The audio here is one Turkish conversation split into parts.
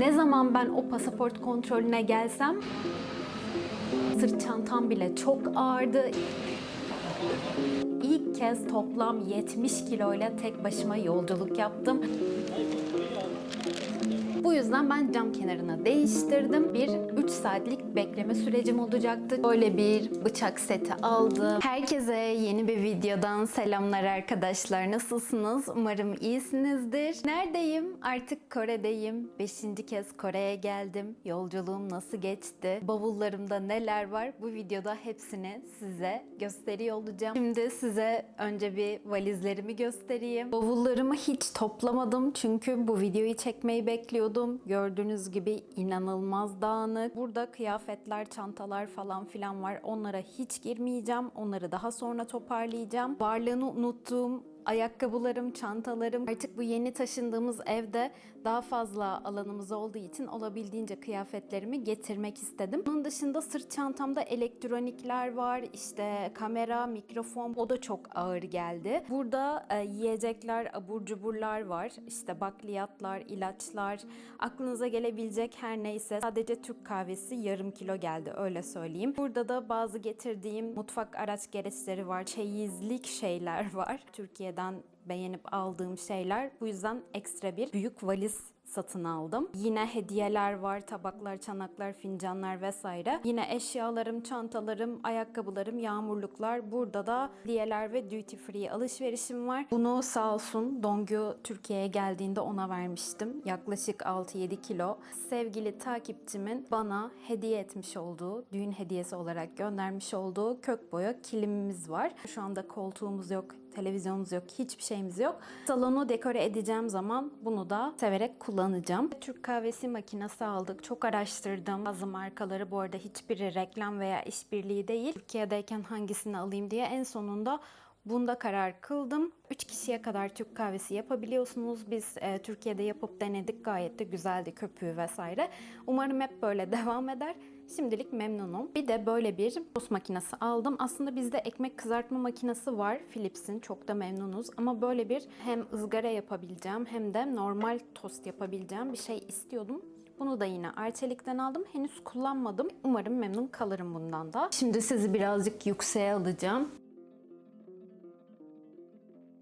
Ne zaman ben o pasaport kontrolüne gelsem sırt çantam bile çok ağırdı. İlk kez toplam 70 kiloyla tek başıma yolculuk yaptım. Bu yüzden ben cam kenarına değiştirdim. Bir 3 saatlik bekleme sürecim olacaktı. Böyle bir bıçak seti aldım. Herkese yeni bir videodan selamlar arkadaşlar. Nasılsınız? Umarım iyisinizdir. Neredeyim? Artık Kore'deyim. 5. kez Kore'ye geldim. Yolculuğum nasıl geçti? Bavullarımda neler var? Bu videoda hepsini size gösteriyor olacağım. Şimdi size önce bir valizlerimi göstereyim. Bavullarımı hiç toplamadım çünkü bu videoyu çekmeyi bekliyordum. Gördüğünüz gibi inanılmaz dağınık. Burada kıyafetler, çantalar falan filan var. Onlara hiç girmeyeceğim. Onları daha sonra toparlayacağım. Varlığını unuttuğum ayakkabılarım, çantalarım. Artık bu yeni taşındığımız evde daha fazla alanımız olduğu için olabildiğince kıyafetlerimi getirmek istedim. Bunun dışında sırt çantamda elektronikler var. İşte kamera, mikrofon o da çok ağır geldi. Burada e, yiyecekler, abur cuburlar var. İşte bakliyatlar, ilaçlar, aklınıza gelebilecek her neyse. Sadece Türk kahvesi yarım kilo geldi öyle söyleyeyim. Burada da bazı getirdiğim mutfak araç gereçleri var. Çeyizlik şeyler var. Türkiye'den beğenip aldığım şeyler. Bu yüzden ekstra bir büyük valiz satın aldım. Yine hediyeler var, tabaklar, çanaklar, fincanlar vesaire. Yine eşyalarım, çantalarım, ayakkabılarım, yağmurluklar. Burada da hediyeler ve duty free alışverişim var. Bunu sağ olsun Dongyu Türkiye'ye geldiğinde ona vermiştim. Yaklaşık 6-7 kilo. Sevgili takipçimin bana hediye etmiş olduğu, düğün hediyesi olarak göndermiş olduğu kök boya kilimimiz var. Şu anda koltuğumuz yok, televizyonumuz yok, hiçbir şeyimiz yok. Salonu dekore edeceğim zaman bunu da severek kullanacağım. Türk kahvesi makinesi aldık. Çok araştırdım. Bazı markaları bu arada hiçbiri reklam veya işbirliği değil. Türkiye'deyken hangisini alayım diye en sonunda Bunda karar kıldım. 3 kişiye kadar Türk kahvesi yapabiliyorsunuz. Biz e, Türkiye'de yapıp denedik. Gayet de güzeldi köpüğü vesaire. Umarım hep böyle devam eder. Şimdilik memnunum. Bir de böyle bir tost makinesi aldım. Aslında bizde ekmek kızartma makinesi var Philips'in. Çok da memnunuz. Ama böyle bir hem ızgara yapabileceğim hem de normal tost yapabileceğim bir şey istiyordum. Bunu da yine Arçelik'ten aldım. Henüz kullanmadım. Umarım memnun kalırım bundan da. Şimdi sizi birazcık yükseğe alacağım.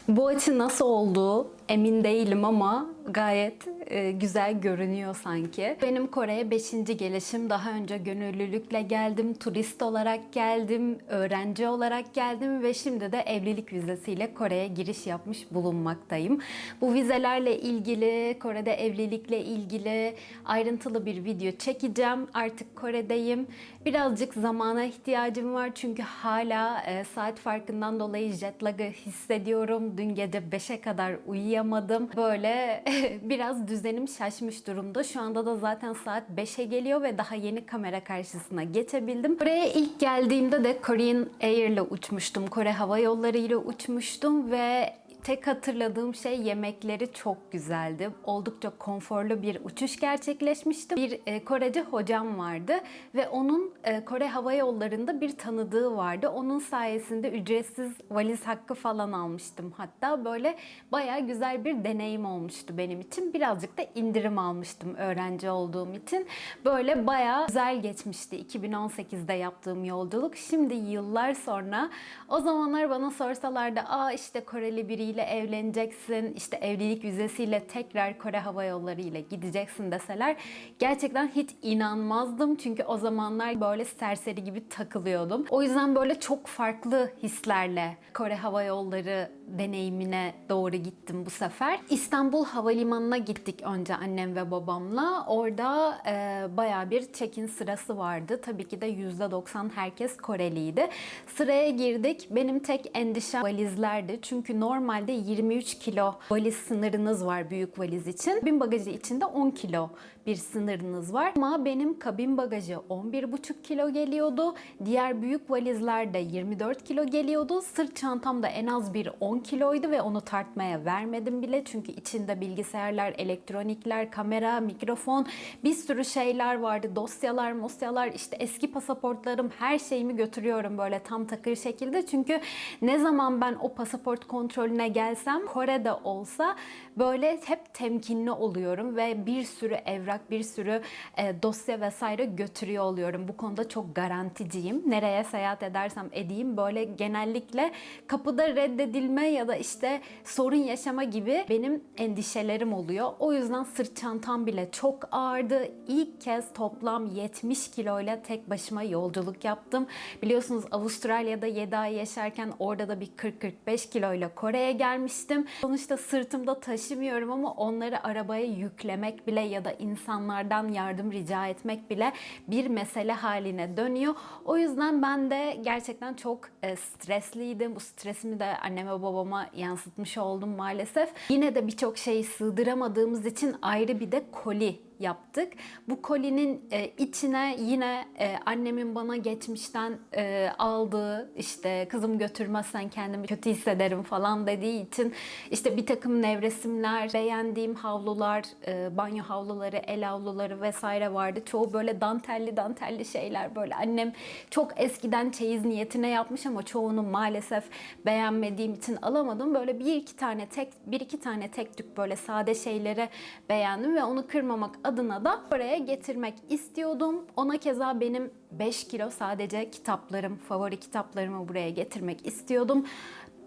Bu açı nasıl oldu emin değilim ama gayet e, güzel görünüyor sanki. Benim Kore'ye 5. gelişim. Daha önce gönüllülükle geldim, turist olarak geldim, öğrenci olarak geldim ve şimdi de evlilik vizesiyle Kore'ye giriş yapmış bulunmaktayım. Bu vizelerle ilgili, Kore'de evlilikle ilgili ayrıntılı bir video çekeceğim. Artık Kore'deyim. Birazcık zamana ihtiyacım var çünkü hala e, saat farkından dolayı jet lag'ı hissediyorum. Dün gece 5'e kadar uyuyamadım. Böyle biraz düzenim şaşmış durumda. Şu anda da zaten saat 5'e geliyor ve daha yeni kamera karşısına geçebildim. Buraya ilk geldiğimde de Korean Air ile uçmuştum. Kore Hava Yolları ile uçmuştum ve Tek hatırladığım şey yemekleri çok güzeldi. Oldukça konforlu bir uçuş gerçekleşmişti. Bir e, Korece hocam vardı ve onun e, Kore Hava Yolları'nda bir tanıdığı vardı. Onun sayesinde ücretsiz valiz hakkı falan almıştım. Hatta böyle bayağı güzel bir deneyim olmuştu benim için. Birazcık da indirim almıştım öğrenci olduğum için. Böyle bayağı güzel geçmişti 2018'de yaptığım yolculuk. Şimdi yıllar sonra o zamanlar bana sorsalardı aa işte Koreli biriyle evleneceksin, işte evlilik vizesiyle tekrar Kore Hava Yolları ile gideceksin deseler gerçekten hiç inanmazdım. Çünkü o zamanlar böyle serseri gibi takılıyordum. O yüzden böyle çok farklı hislerle Kore Hava Yolları deneyimine doğru gittim bu sefer. İstanbul Havalimanı'na gittik önce annem ve babamla. Orada e, baya bir check-in sırası vardı. Tabii ki de %90 herkes Koreliydi. Sıraya girdik. Benim tek endişem valizlerdi. Çünkü normalde 23 kilo valiz sınırınız var büyük valiz için. Kabin bagajı içinde 10 kilo bir sınırınız var. Ama benim kabin bagajı 11,5 kilo geliyordu. Diğer büyük valizler de 24 kilo geliyordu. Sırt çantam da en az bir 10 kiloydu ve onu tartmaya vermedim bile. Çünkü içinde bilgisayarlar, elektronikler, kamera, mikrofon bir sürü şeyler vardı. Dosyalar, mosyalar, işte eski pasaportlarım her şeyimi götürüyorum böyle tam takır şekilde. Çünkü ne zaman ben o pasaport kontrolüne gelsem Kore'de olsa böyle hep temkinli oluyorum ve bir sürü evrak, bir sürü e, dosya vesaire götürüyor oluyorum. Bu konuda çok garanticiyim. Nereye seyahat edersem edeyim böyle genellikle kapıda reddedilme ya da işte sorun yaşama gibi benim endişelerim oluyor. O yüzden sırt çantam bile çok ağırdı. İlk kez toplam 70 kiloyla tek başıma yolculuk yaptım. Biliyorsunuz Avustralya'da 7 ay yaşarken orada da bir 40-45 kiloyla Kore'ye gelmiştim. Sonuçta sırtımda taşımıyorum ama onları arabaya yüklemek bile ya da insanlardan yardım rica etmek bile bir mesele haline dönüyor. O yüzden ben de gerçekten çok e, stresliydim. Bu stresimi de anneme babama yansıtmış oldum maalesef. Yine de birçok şeyi sığdıramadığımız için ayrı bir de koli yaptık. Bu kolinin e, içine yine e, annemin bana geçmişten e, aldığı işte kızım götürmezsen kendimi kötü hissederim falan dediği için işte bir takım nevresimler, beğendiğim havlular, e, banyo havluları, el havluları vesaire vardı. Çoğu böyle dantelli dantelli şeyler böyle. Annem çok eskiden çeyiz niyetine yapmış ama çoğunu maalesef beğenmediğim için alamadım. Böyle bir iki tane tek bir iki tane tek tük böyle sade şeyleri beğendim ve onu kırmamak adına da oraya getirmek istiyordum. Ona keza benim 5 kilo sadece kitaplarım, favori kitaplarımı buraya getirmek istiyordum.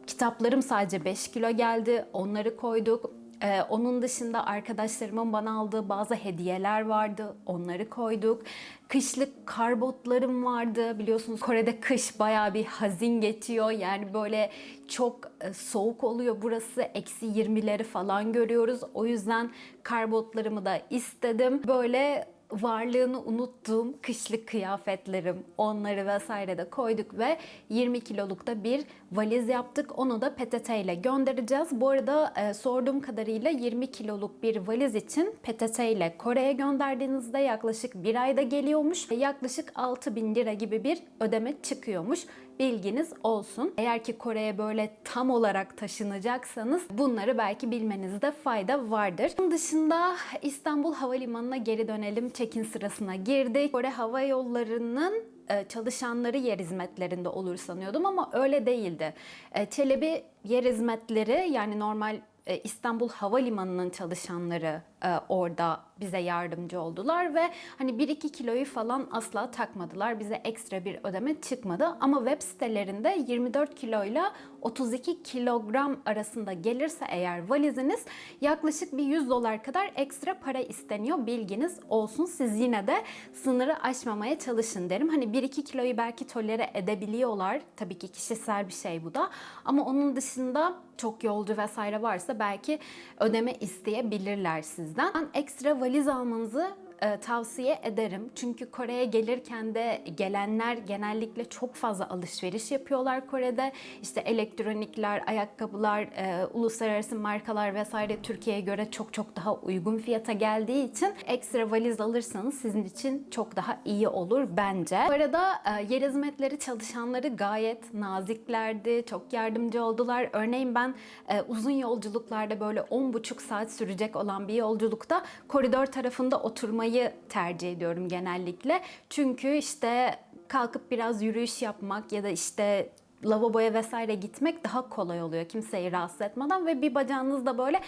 Kitaplarım sadece 5 kilo geldi. Onları koyduk. Ee, onun dışında arkadaşlarımın bana aldığı bazı hediyeler vardı. Onları koyduk. Kışlık karbotlarım vardı. Biliyorsunuz Kore'de kış bayağı bir hazin geçiyor. Yani böyle çok e, soğuk oluyor burası. Eksi 20'leri falan görüyoruz. O yüzden karbotlarımı da istedim. Böyle varlığını unuttuğum kışlık kıyafetlerim onları vesaire de koyduk ve 20 kilolukta bir valiz yaptık. Onu da PTT ile göndereceğiz. Bu arada e, sorduğum kadarıyla 20 kiloluk bir valiz için PTT ile Kore'ye gönderdiğinizde yaklaşık bir ayda geliyormuş. Yaklaşık 6000 lira gibi bir ödeme çıkıyormuş. Bilginiz olsun. Eğer ki Kore'ye böyle tam olarak taşınacaksanız bunları belki bilmenizde fayda vardır. Bunun dışında İstanbul Havalimanı'na geri dönelim. Check-in sırasına girdik. Kore Hava Yolları'nın e, çalışanları yer hizmetlerinde olur sanıyordum ama öyle değildi. E, Çelebi yer hizmetleri yani normal e, İstanbul Havalimanı'nın çalışanları e, orada bize yardımcı oldular ve hani 1-2 kiloyu falan asla takmadılar. Bize ekstra bir ödeme çıkmadı ama web sitelerinde 24 kiloyla 32 kilogram arasında gelirse eğer valiziniz yaklaşık bir 100 dolar kadar ekstra para isteniyor. Bilginiz olsun. Siz yine de sınırı aşmamaya çalışın derim. Hani 1-2 kiloyu belki tolere edebiliyorlar. Tabii ki kişisel bir şey bu da. Ama onun dışında çok yolcu vesaire varsa belki ödeme isteyebilirler sizden. Ben ekstra valiz almanızı e, tavsiye ederim. Çünkü Kore'ye gelirken de gelenler genellikle çok fazla alışveriş yapıyorlar Kore'de. İşte elektronikler, ayakkabılar, e, uluslararası markalar vesaire Türkiye'ye göre çok çok daha uygun fiyata geldiği için ekstra valiz alırsanız sizin için çok daha iyi olur bence. Bu arada e, yer hizmetleri çalışanları gayet naziklerdi, çok yardımcı oldular. Örneğin ben e, uzun yolculuklarda böyle 10,5 saat sürecek olan bir yolculukta koridor tarafında oturmayı tercih ediyorum genellikle. Çünkü işte kalkıp biraz yürüyüş yapmak ya da işte lavaboya vesaire gitmek daha kolay oluyor kimseyi rahatsız etmeden ve bir bacağınız da böyle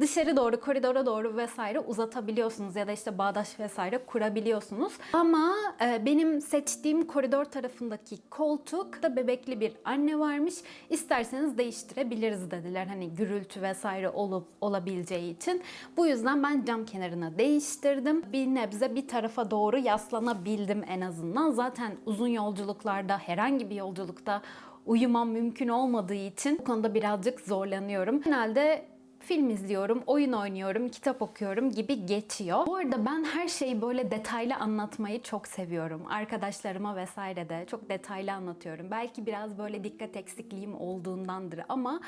dışarı doğru koridora doğru vesaire uzatabiliyorsunuz ya da işte bağdaş vesaire kurabiliyorsunuz. Ama e, benim seçtiğim koridor tarafındaki koltuk da bebekli bir anne varmış. İsterseniz değiştirebiliriz dediler. Hani gürültü vesaire olup olabileceği için. Bu yüzden ben cam kenarını değiştirdim. Bir nebze bir tarafa doğru yaslanabildim en azından. Zaten uzun yolculuklarda herhangi bir yolculukta uyumam mümkün olmadığı için bu konuda birazcık zorlanıyorum. Genelde film izliyorum, oyun oynuyorum, kitap okuyorum gibi geçiyor. Bu arada ben her şeyi böyle detaylı anlatmayı çok seviyorum. Arkadaşlarıma vesaire de çok detaylı anlatıyorum. Belki biraz böyle dikkat eksikliğim olduğundandır ama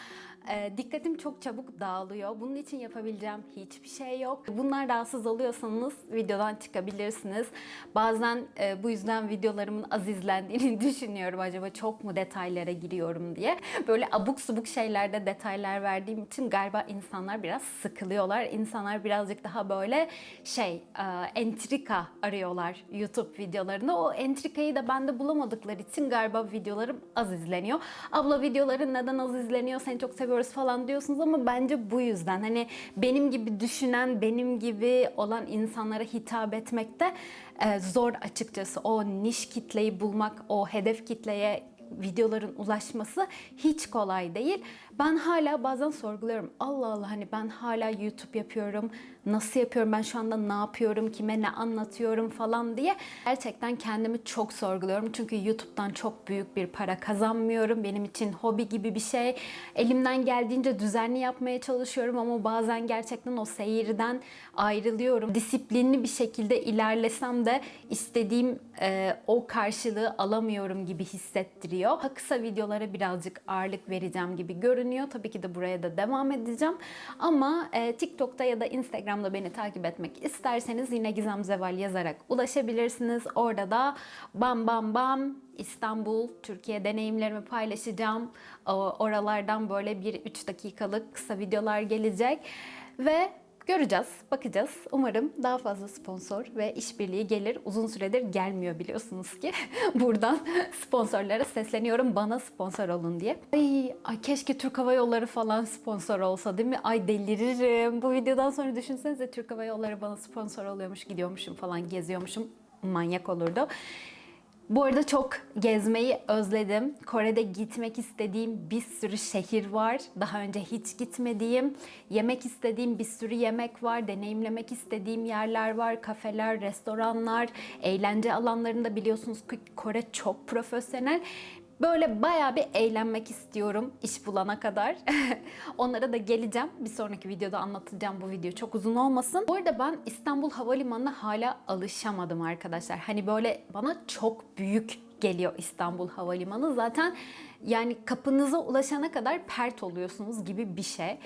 e, dikkatim çok çabuk dağılıyor. Bunun için yapabileceğim hiçbir şey yok. Bunlar rahatsız oluyorsanız videodan çıkabilirsiniz. Bazen e, bu yüzden videolarımın az izlendiğini düşünüyorum. Acaba çok mu detaylara giriyorum diye. Böyle abuk subuk şeylerde detaylar verdiğim için galiba insanlar biraz sıkılıyorlar. İnsanlar birazcık daha böyle şey e, entrika arıyorlar YouTube videolarında. O entrikayı da bende bulamadıkları için galiba videolarım az izleniyor. Abla videoların neden az izleniyor seni çok seviyoruz falan diyorsunuz ama bence bu yüzden. Hani benim gibi düşünen, benim gibi olan insanlara hitap etmekte e, zor açıkçası. O niş kitleyi bulmak, o hedef kitleye videoların ulaşması hiç kolay değil. Ben hala bazen sorguluyorum. Allah Allah hani ben hala YouTube yapıyorum. Nasıl yapıyorum? Ben şu anda ne yapıyorum? Kime ne anlatıyorum falan diye. Gerçekten kendimi çok sorguluyorum. Çünkü YouTube'dan çok büyük bir para kazanmıyorum. Benim için hobi gibi bir şey. Elimden geldiğince düzenli yapmaya çalışıyorum ama bazen gerçekten o seyirden ayrılıyorum. Disiplinli bir şekilde ilerlesem de istediğim e, o karşılığı alamıyorum gibi hissettiriyor. Kısa videolara birazcık ağırlık vereceğim gibi görünüyor. Tabii ki de buraya da devam edeceğim. Ama e, TikTok'ta ya da Instagram'da beni takip etmek isterseniz yine Gizem Zeval yazarak ulaşabilirsiniz. Orada da bam bam bam İstanbul, Türkiye deneyimlerimi paylaşacağım. Oralardan böyle bir 3 dakikalık kısa videolar gelecek. Ve Göreceğiz, bakacağız. Umarım daha fazla sponsor ve işbirliği gelir. Uzun süredir gelmiyor biliyorsunuz ki. Buradan sponsorlara sesleniyorum bana sponsor olun diye. Ay, ay keşke Türk Hava Yolları falan sponsor olsa değil mi? Ay deliririm. Bu videodan sonra düşünsenize Türk Hava Yolları bana sponsor oluyormuş, gidiyormuşum falan, geziyormuşum. Manyak olurdu. Bu arada çok gezmeyi özledim. Kore'de gitmek istediğim bir sürü şehir var. Daha önce hiç gitmediğim, yemek istediğim bir sürü yemek var. Deneyimlemek istediğim yerler var. Kafeler, restoranlar, eğlence alanlarında biliyorsunuz ki Kore çok profesyonel. Böyle bayağı bir eğlenmek istiyorum iş bulana kadar. Onlara da geleceğim. Bir sonraki videoda anlatacağım bu video çok uzun olmasın. Bu arada ben İstanbul Havalimanı'na hala alışamadım arkadaşlar. Hani böyle bana çok büyük geliyor İstanbul Havalimanı. Zaten yani kapınıza ulaşana kadar pert oluyorsunuz gibi bir şey.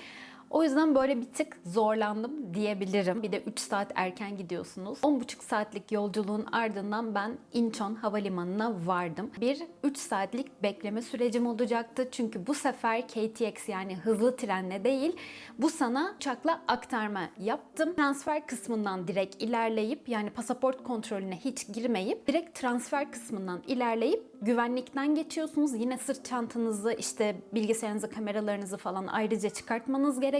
O yüzden böyle bir tık zorlandım diyebilirim. Bir de 3 saat erken gidiyorsunuz. 10,5 saatlik yolculuğun ardından ben Incheon Havalimanı'na vardım. Bir 3 saatlik bekleme sürecim olacaktı. Çünkü bu sefer KTX yani hızlı trenle değil bu sana uçakla aktarma yaptım. Transfer kısmından direkt ilerleyip yani pasaport kontrolüne hiç girmeyip direkt transfer kısmından ilerleyip güvenlikten geçiyorsunuz. Yine sırt çantanızı işte bilgisayarınızı, kameralarınızı falan ayrıca çıkartmanız gerekiyor.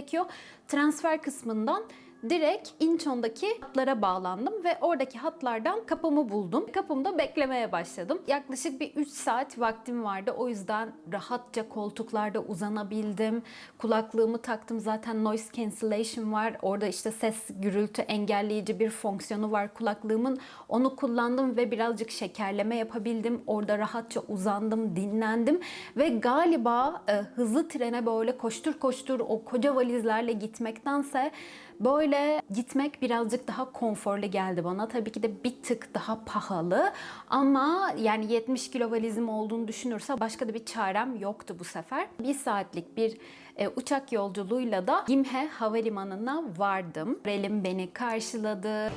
Transfer kısmından direkt Incheon'daki hatlara bağlandım ve oradaki hatlardan kapımı buldum. Kapımda beklemeye başladım. Yaklaşık bir 3 saat vaktim vardı. O yüzden rahatça koltuklarda uzanabildim. Kulaklığımı taktım. Zaten noise cancellation var. Orada işte ses gürültü engelleyici bir fonksiyonu var kulaklığımın. Onu kullandım ve birazcık şekerleme yapabildim. Orada rahatça uzandım, dinlendim ve galiba e, hızlı trene böyle koştur koştur o koca valizlerle gitmektense Böyle gitmek birazcık daha konforlu geldi bana. Tabii ki de bir tık daha pahalı ama yani 70 kilo valizim olduğunu düşünürse başka da bir çarem yoktu bu sefer. Bir saatlik bir e, uçak yolculuğuyla da Gimhe Havalimanı'na vardım. Relim beni karşıladı.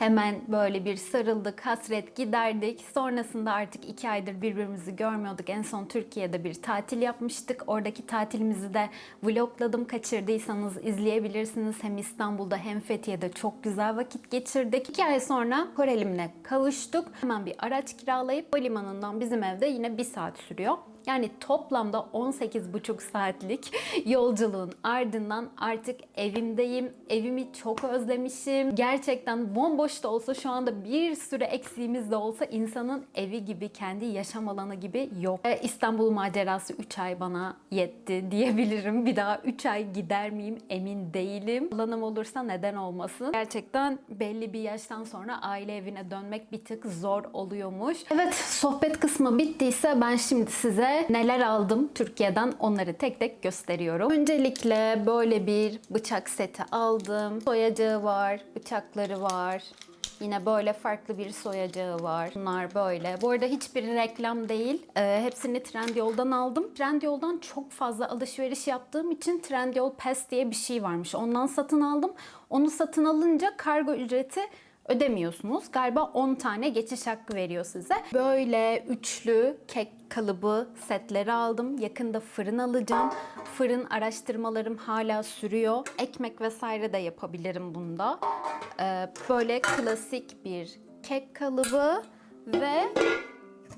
Hemen böyle bir sarıldık, hasret giderdik. Sonrasında artık iki aydır birbirimizi görmüyorduk. En son Türkiye'de bir tatil yapmıştık. Oradaki tatilimizi de vlogladım. Kaçırdıysanız izleyebilirsiniz. Hem İstanbul'da hem Fethiye'de çok güzel vakit geçirdik. İki ay sonra Korelim'le kavuştuk. Hemen bir araç kiralayıp limanından bizim evde yine bir saat sürüyor. Yani toplamda 18,5 saatlik yolculuğun ardından artık evimdeyim. Evimi çok özlemişim. Gerçekten bomboş da olsa şu anda bir sürü eksiğimiz de olsa insanın evi gibi, kendi yaşam alanı gibi yok. Ee, İstanbul macerası 3 ay bana yetti diyebilirim. Bir daha 3 ay gider miyim emin değilim. Alanım olursa neden olmasın. Gerçekten belli bir yaştan sonra aile evine dönmek bir tık zor oluyormuş. Evet sohbet kısmı bittiyse ben şimdi size neler aldım Türkiye'den onları tek tek gösteriyorum. Öncelikle böyle bir bıçak seti aldım. Soyacağı var, bıçakları var. Yine böyle farklı bir soyacağı var. Bunlar böyle. Bu arada hiçbir reklam değil. Ee, hepsini Trendyol'dan aldım. Trendyol'dan çok fazla alışveriş yaptığım için Trendyol Pass diye bir şey varmış. Ondan satın aldım. Onu satın alınca kargo ücreti ödemiyorsunuz. Galiba 10 tane geçiş hakkı veriyor size. Böyle üçlü kek kalıbı setleri aldım. Yakında fırın alacağım. Fırın araştırmalarım hala sürüyor. Ekmek vesaire de yapabilirim bunda. Ee, böyle klasik bir kek kalıbı ve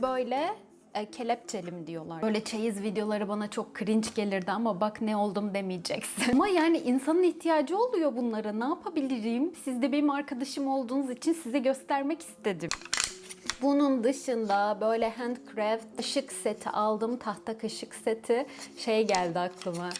böyle e, kelepçelim diyorlar. Böyle çeyiz videoları bana çok cringe gelirdi ama bak ne oldum demeyeceksin. ama yani insanın ihtiyacı oluyor bunlara. Ne yapabilirim? Siz de benim arkadaşım olduğunuz için size göstermek istedim. Bunun dışında böyle handcraft kaşık seti aldım. Tahta kaşık seti. Şey geldi aklıma.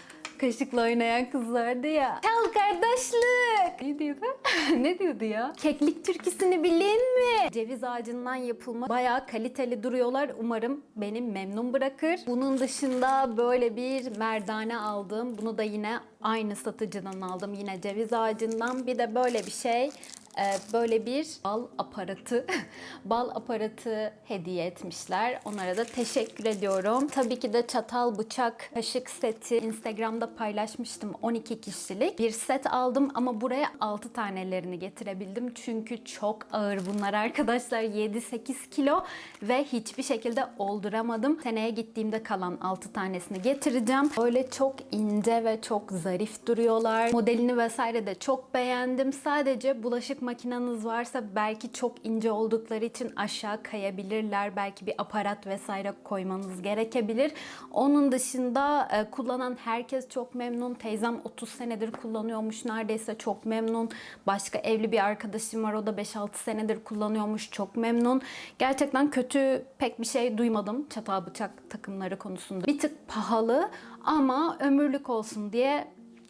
Kaşıkla oynayan kız vardı ya. Çal kardeşlik. Ne diyordu? ne diyordu ya? Keklik türküsünü bilin mi? Ceviz ağacından yapılma. Bayağı kaliteli duruyorlar. Umarım beni memnun bırakır. Bunun dışında böyle bir merdane aldım. Bunu da yine aynı satıcıdan aldım. Yine ceviz ağacından. Bir de böyle bir şey. Ee, böyle bir bal aparatı, bal aparatı hediye etmişler. Onlara da teşekkür ediyorum. Tabii ki de çatal, bıçak, kaşık seti Instagram'da paylaşmıştım 12 kişilik. Bir set aldım ama buraya 6 tanelerini getirebildim. Çünkü çok ağır bunlar arkadaşlar. 7-8 kilo ve hiçbir şekilde olduramadım. Seneye gittiğimde kalan 6 tanesini getireceğim. Öyle çok ince ve çok zarif duruyorlar. Modelini vesaire de çok beğendim. Sadece bulaşık makineniz varsa belki çok ince oldukları için aşağı kayabilirler. Belki bir aparat vesaire koymanız gerekebilir. Onun dışında e, kullanan herkes çok memnun. Teyzem 30 senedir kullanıyormuş. Neredeyse çok memnun. Başka evli bir arkadaşım var. O da 5-6 senedir kullanıyormuş. Çok memnun. Gerçekten kötü pek bir şey duymadım çatal bıçak takımları konusunda. Bir tık pahalı ama ömürlük olsun diye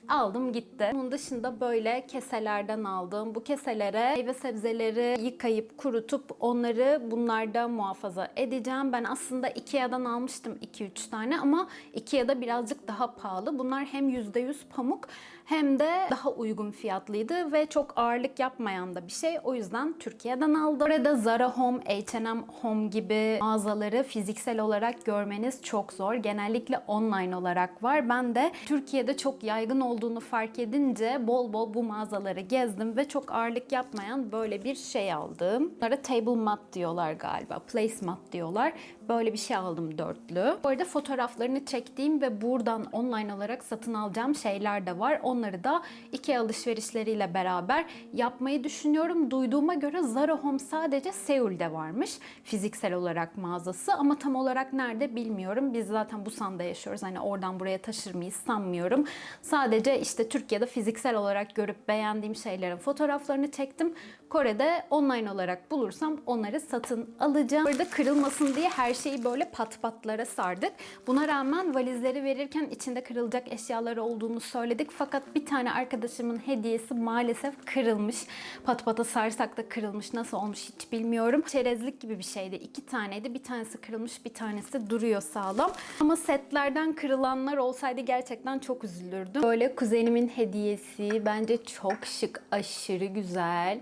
aldım gitti. Bunun dışında böyle keselerden aldım. Bu keselere meyve sebzeleri yıkayıp kurutup onları bunlarda muhafaza edeceğim. Ben aslında Ikea'dan almıştım 2-3 tane ama Ikea'da birazcık daha pahalı. Bunlar hem %100 pamuk hem de daha uygun fiyatlıydı ve çok ağırlık yapmayan da bir şey. O yüzden Türkiye'den aldım. Orada Zara Home, H&M Home gibi mağazaları fiziksel olarak görmeniz çok zor. Genellikle online olarak var. Ben de Türkiye'de çok yaygın olduğunu fark edince bol bol bu mağazaları gezdim ve çok ağırlık yapmayan böyle bir şey aldım. Bunlara table mat diyorlar galiba. Place mat diyorlar. Böyle bir şey aldım dörtlü. Bu arada fotoğraflarını çektiğim ve buradan online olarak satın alacağım şeyler de var. Onları da iki alışverişleriyle beraber yapmayı düşünüyorum. Duyduğuma göre Zara Home sadece Seul'de varmış fiziksel olarak mağazası ama tam olarak nerede bilmiyorum. Biz zaten Busan'da yaşıyoruz. Hani oradan buraya taşır mıyız sanmıyorum. Sadece işte Türkiye'de fiziksel olarak görüp beğendiğim şeylerin fotoğraflarını çektim. Kore'de online olarak bulursam onları satın alacağım. Burada kırılmasın diye her şeyi böyle pat patlara sardık. Buna rağmen valizleri verirken içinde kırılacak eşyalar olduğunu söyledik. Fakat bir tane arkadaşımın hediyesi maalesef kırılmış. Pat pata sarsak da kırılmış. Nasıl olmuş hiç bilmiyorum. Çerezlik gibi bir şeydi. İki taneydi. Bir tanesi kırılmış, bir tanesi duruyor sağlam. Ama setlerden kırılanlar olsaydı gerçekten çok üzülürdüm. Böyle kuzenimin hediyesi. Bence çok şık, aşırı güzel.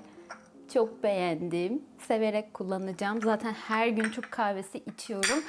Çok beğendim. Severek kullanacağım. Zaten her gün Türk kahvesi içiyorum.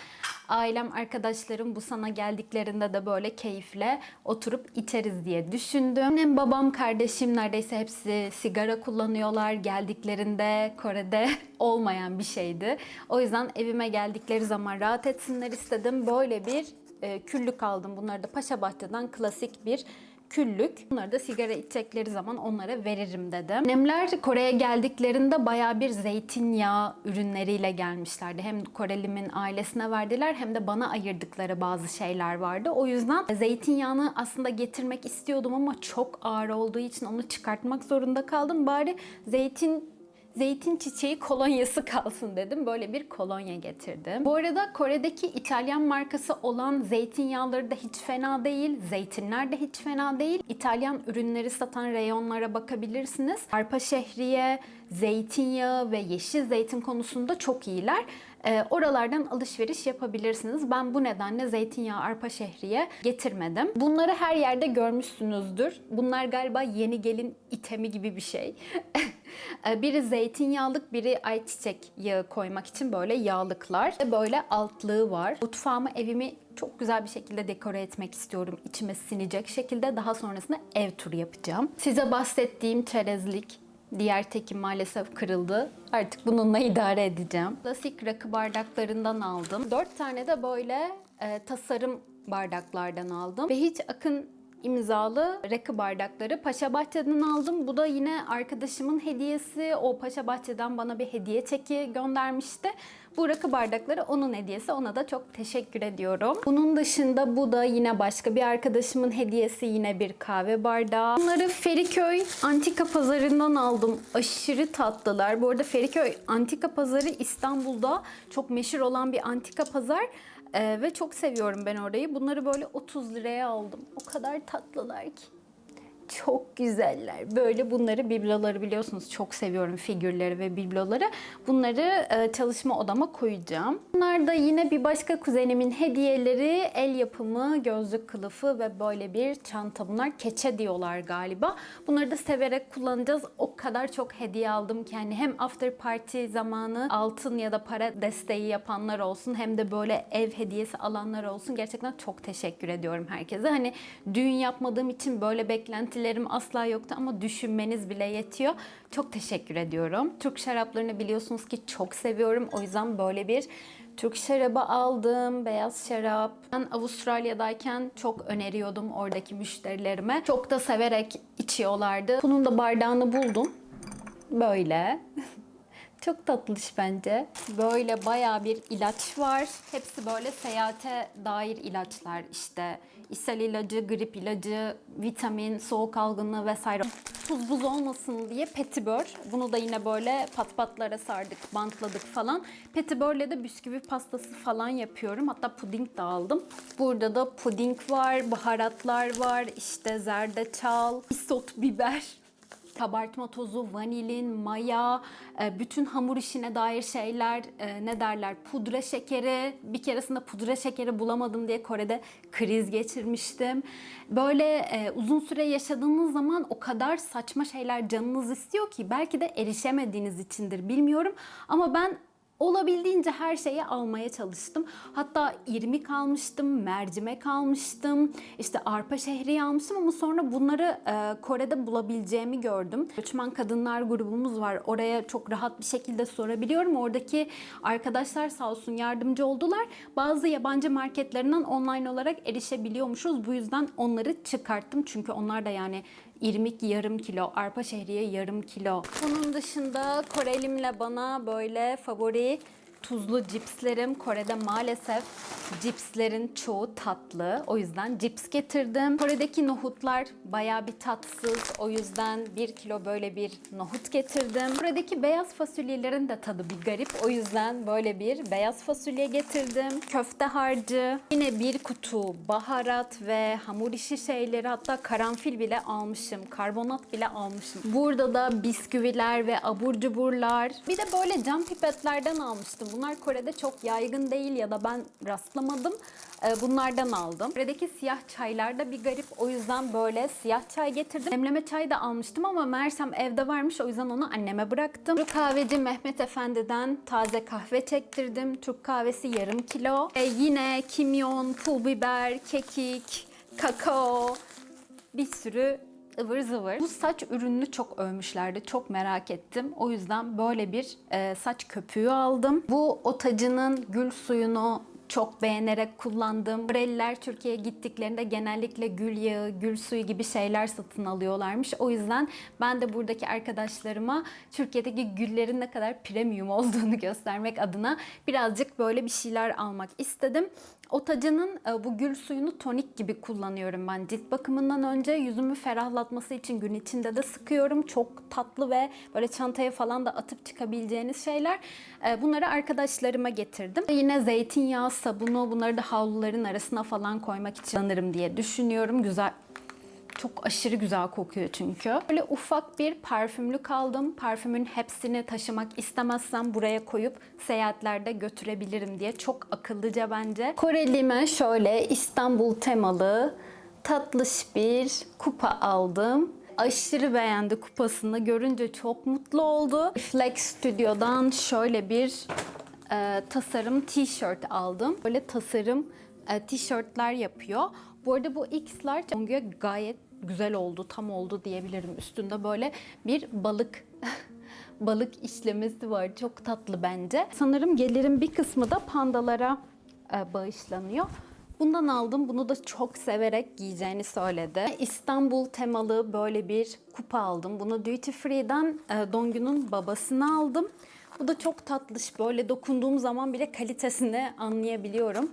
Ailem, arkadaşlarım bu sana geldiklerinde de böyle keyifle oturup içeriz diye düşündüm. Annem, babam, kardeşim neredeyse hepsi sigara kullanıyorlar. Geldiklerinde Kore'de olmayan bir şeydi. O yüzden evime geldikleri zaman rahat etsinler istedim. Böyle bir e, küllük aldım. Bunları da Paşa Bahçe'den klasik bir küllük. Bunları da sigara içecekleri zaman onlara veririm dedim. Annemler Kore'ye geldiklerinde baya bir zeytinyağı ürünleriyle gelmişlerdi. Hem Korelimin ailesine verdiler hem de bana ayırdıkları bazı şeyler vardı. O yüzden zeytinyağını aslında getirmek istiyordum ama çok ağır olduğu için onu çıkartmak zorunda kaldım. Bari zeytin zeytin çiçeği kolonyası kalsın dedim. Böyle bir kolonya getirdim. Bu arada Kore'deki İtalyan markası olan zeytinyağları da hiç fena değil. Zeytinler de hiç fena değil. İtalyan ürünleri satan reyonlara bakabilirsiniz. Arpa şehriye, zeytinyağı ve yeşil zeytin konusunda çok iyiler. Ee, oralardan alışveriş yapabilirsiniz. Ben bu nedenle zeytinyağı, arpa şehriye getirmedim. Bunları her yerde görmüşsünüzdür. Bunlar galiba yeni gelin itemi gibi bir şey. Ee, biri zeytinyağlık, biri ayçiçek yağı koymak için böyle yağlıklar. Böyle altlığı var. Mutfağımı, evimi çok güzel bir şekilde dekore etmek istiyorum. İçime sinecek şekilde. Daha sonrasında ev turu yapacağım. Size bahsettiğim çerezlik Diğer tekim maalesef kırıldı. Artık bununla idare edeceğim. Klasik rakı bardaklarından aldım. 4 tane de böyle e, tasarım bardaklardan aldım. Ve hiç akın imzalı rakı bardakları Paşa Bahçe'den aldım. Bu da yine arkadaşımın hediyesi. O Paşa Bahçe'den bana bir hediye çeki göndermişti. Bu rakı bardakları onun hediyesi. Ona da çok teşekkür ediyorum. Bunun dışında bu da yine başka bir arkadaşımın hediyesi. Yine bir kahve bardağı. Bunları Feriköy Antika Pazarı'ndan aldım. Aşırı tatlılar. Bu arada Feriköy Antika Pazarı İstanbul'da çok meşhur olan bir antika pazar. Ee, ve çok seviyorum ben orayı. Bunları böyle 30 liraya aldım. O kadar tatlılar ki. Çok güzeller. Böyle bunları bibloları biliyorsunuz çok seviyorum figürleri ve bibloları. Bunları e, çalışma odama koyacağım. Bunlar da yine bir başka kuzenimin hediyeleri. El yapımı gözlük kılıfı ve böyle bir çanta. Bunlar keçe diyorlar galiba. Bunları da severek kullanacağız. O kadar çok hediye aldım ki hani hem after party zamanı altın ya da para desteği yapanlar olsun hem de böyle ev hediyesi alanlar olsun. Gerçekten çok teşekkür ediyorum herkese. Hani düğün yapmadığım için böyle beklentilerim asla yoktu ama düşünmeniz bile yetiyor. Çok teşekkür ediyorum. Türk şaraplarını biliyorsunuz ki çok seviyorum. O yüzden böyle bir Türk şarabı aldım, beyaz şarap. Ben Avustralya'dayken çok öneriyordum oradaki müşterilerime. Çok da severek içiyorlardı. Bunun da bardağını buldum. Böyle. Çok tatlış bence. Böyle bayağı bir ilaç var. Hepsi böyle seyahate dair ilaçlar işte. ishal ilacı, grip ilacı, vitamin, soğuk algınlığı vesaire. Tuz buz olmasın diye petibör. Bunu da yine böyle pat patlara sardık, bantladık falan. Petibörle de bisküvi pastası falan yapıyorum. Hatta puding de aldım. Burada da puding var, baharatlar var, işte zerdeçal, isot biber kabartma tozu, vanilin, maya, e, bütün hamur işine dair şeyler, e, ne derler, pudra şekeri. Bir keresinde pudra şekeri bulamadım diye Kore'de kriz geçirmiştim. Böyle e, uzun süre yaşadığınız zaman o kadar saçma şeyler canınız istiyor ki belki de erişemediğiniz içindir bilmiyorum. Ama ben olabildiğince her şeyi almaya çalıştım. Hatta irmik almıştım, mercimek almıştım, işte arpa şehriye almıştım ama sonra bunları e, Kore'de bulabileceğimi gördüm. Göçmen kadınlar grubumuz var. Oraya çok rahat bir şekilde sorabiliyorum. Oradaki arkadaşlar sağ olsun yardımcı oldular. Bazı yabancı marketlerinden online olarak erişebiliyormuşuz. Bu yüzden onları çıkarttım. Çünkü onlar da yani irmik yarım kilo, arpa şehriye yarım kilo. Bunun dışında Korelimle bana böyle favori tuzlu cipslerim. Kore'de maalesef cipslerin çoğu tatlı. O yüzden cips getirdim. Kore'deki nohutlar baya bir tatsız. O yüzden bir kilo böyle bir nohut getirdim. Kore'deki beyaz fasulyelerin de tadı bir garip. O yüzden böyle bir beyaz fasulye getirdim. Köfte harcı. Yine bir kutu baharat ve hamur işi şeyleri hatta karanfil bile almışım. Karbonat bile almışım. Burada da bisküviler ve abur cuburlar. Bir de böyle cam pipetlerden almıştım. Bunlar Kore'de çok yaygın değil ya da ben rastlamadım. Ee, Bunlardan aldım. Kore'deki siyah çaylar da bir garip. O yüzden böyle siyah çay getirdim. Demleme çay da almıştım ama meğersem evde varmış. O yüzden onu anneme bıraktım. Türk kahveci Mehmet Efendi'den taze kahve çektirdim. Türk kahvesi yarım kilo. Ve yine kimyon, pul biber, kekik, kakao, bir sürü ıvır zıvır. Bu saç ürününü çok övmüşlerdi. Çok merak ettim. O yüzden böyle bir e, saç köpüğü aldım. Bu otacının gül suyunu çok beğenerek kullandım. Koreliler Türkiye'ye gittiklerinde genellikle gül yağı, gül suyu gibi şeyler satın alıyorlarmış. O yüzden ben de buradaki arkadaşlarıma Türkiye'deki güllerin ne kadar premium olduğunu göstermek adına birazcık böyle bir şeyler almak istedim. Otacının e, bu gül suyunu tonik gibi kullanıyorum ben. Cilt bakımından önce yüzümü ferahlatması için gün içinde de sıkıyorum. Çok tatlı ve böyle çantaya falan da atıp çıkabileceğiniz şeyler. E, Bunları arkadaşlarıma getirdim. Yine zeytinyağı, sabunu bunları da havluların arasına falan koymak için kullanırım diye düşünüyorum. Güzel çok aşırı güzel kokuyor çünkü. Böyle ufak bir parfümlük aldım. Parfümün hepsini taşımak istemezsem buraya koyup seyahatlerde götürebilirim diye. Çok akıllıca bence. Korelime şöyle İstanbul temalı tatlış bir kupa aldım. Aşırı beğendi kupasını. Görünce çok mutlu oldu. Flex Studio'dan şöyle bir e, tasarım t-shirt aldım. Böyle tasarım e, t-shirtler yapıyor. Bu arada bu X large Ongu'ya gayet güzel oldu, tam oldu diyebilirim. Üstünde böyle bir balık balık işlemesi var. Çok tatlı bence. Sanırım gelirin bir kısmı da pandalara e, bağışlanıyor. Bundan aldım. Bunu da çok severek giyeceğini söyledi. İstanbul temalı böyle bir kupa aldım. Bunu Duty Free'den e, Dongü'nün babasını aldım. Bu da çok tatlış. Böyle dokunduğum zaman bile kalitesini anlayabiliyorum.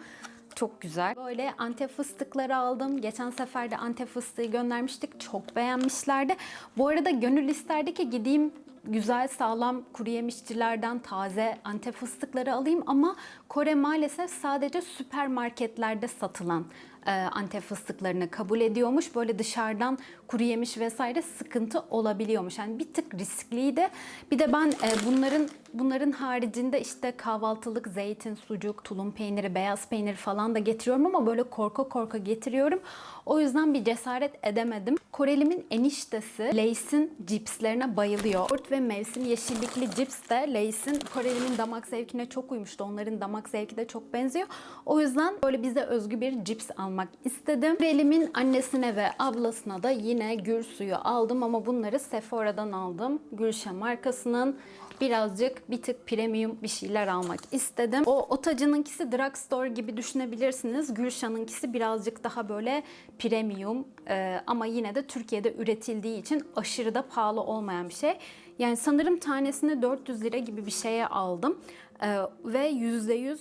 Çok güzel. Böyle antep fıstıkları aldım. Geçen sefer de antep fıstığı göndermiştik. Çok beğenmişlerdi. Bu arada gönül isterdi ki gideyim güzel sağlam kuru yemişçilerden taze antep fıstıkları alayım ama Kore maalesef sadece süpermarketlerde satılan e, antep fıstıklarını kabul ediyormuş. Böyle dışarıdan kuru yemiş vesaire sıkıntı olabiliyormuş. Yani bir tık riskliydi. Bir de ben e, bunların bunların haricinde işte kahvaltılık zeytin, sucuk, tulum peyniri, beyaz peynir falan da getiriyorum ama böyle korka korka getiriyorum. O yüzden bir cesaret edemedim. Korelimin eniştesi Lay's'in cipslerine bayılıyor. Yoğurt ve mevsim yeşillikli cips de Lay's'in Korelimin damak zevkine çok uymuştu. Onların damak zevki de çok benziyor. O yüzden böyle bize özgü bir cips almak istedim. Korelimin annesine ve ablasına da yine gül suyu aldım ama bunları Sephora'dan aldım. Gülşah markasının birazcık bir tık premium bir şeyler almak istedim. O otacınınkisi drugstore gibi düşünebilirsiniz. Gülşah'ınkisi birazcık daha böyle premium e, ama yine de Türkiye'de üretildiği için aşırı da pahalı olmayan bir şey. Yani sanırım tanesini 400 lira gibi bir şeye aldım. E, ve %100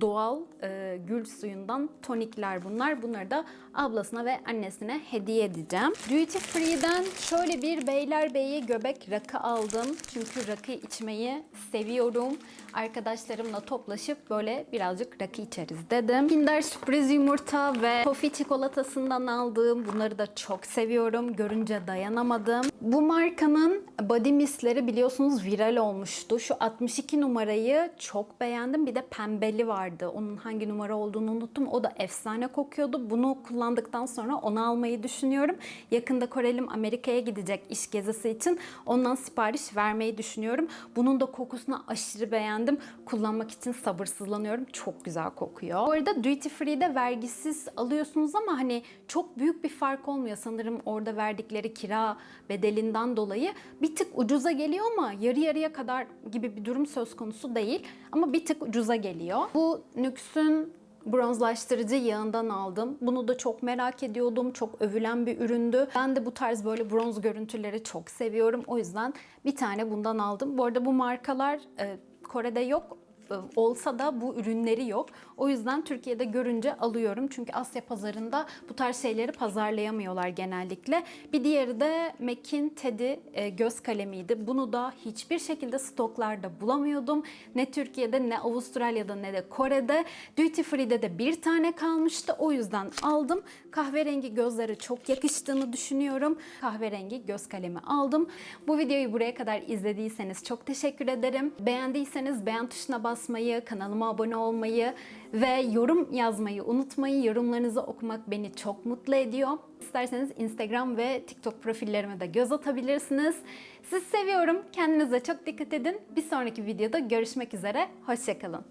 doğal e, gül suyundan tonikler bunlar. Bunları da ablasına ve annesine hediye edeceğim. Duty Free'den şöyle bir Beylerbeyi göbek rakı aldım. Çünkü rakı içmeyi seviyorum. Arkadaşlarımla toplaşıp böyle birazcık rakı içeriz dedim. Kinder sürpriz yumurta ve tofi çikolatasından aldığım bunları da çok seviyorum. Görünce dayanamadım. Bu markanın body mistleri biliyorsunuz viral olmuştu. Şu 62 numarayı çok beğendim. Bir de pembeli vardı. Onun hangi numara olduğunu unuttum. O da efsane kokuyordu. Bunu kullandıktan sonra onu almayı düşünüyorum. Yakında Korelim Amerika'ya gidecek iş gezisi için. Ondan sipariş vermeyi düşünüyorum. Bunun da kokusunu aşırı beğendim. Kullanmak için sabırsızlanıyorum. Çok güzel kokuyor. Bu arada Duty Free'de vergisiz alıyorsunuz ama hani çok büyük bir fark olmuyor. Sanırım orada verdikleri kira bedelinden dolayı bir tık ucuza geliyor ama yarı yarıya kadar gibi bir durum söz konusu değil. Ama bir tık ucuza geliyor. Bu NYX'ün bronzlaştırıcı yağından aldım. Bunu da çok merak ediyordum. Çok övülen bir üründü. Ben de bu tarz böyle bronz görüntüleri çok seviyorum. O yüzden bir tane bundan aldım. Bu arada bu markalar e, Kore'de yok olsa da bu ürünleri yok. O yüzden Türkiye'de görünce alıyorum. Çünkü Asya pazarında bu tarz şeyleri pazarlayamıyorlar genellikle. Bir diğeri de MAC'in Teddy e, göz kalemiydi. Bunu da hiçbir şekilde stoklarda bulamıyordum. Ne Türkiye'de ne Avustralya'da ne de Kore'de. Duty Free'de de bir tane kalmıştı. O yüzden aldım. Kahverengi gözleri çok yakıştığını düşünüyorum. Kahverengi göz kalemi aldım. Bu videoyu buraya kadar izlediyseniz çok teşekkür ederim. Beğendiyseniz beğen tuşuna basmayı, kanalıma abone olmayı ve yorum yazmayı unutmayın. Yorumlarınızı okumak beni çok mutlu ediyor. İsterseniz Instagram ve TikTok profillerime de göz atabilirsiniz. Sizi seviyorum. Kendinize çok dikkat edin. Bir sonraki videoda görüşmek üzere. Hoşçakalın.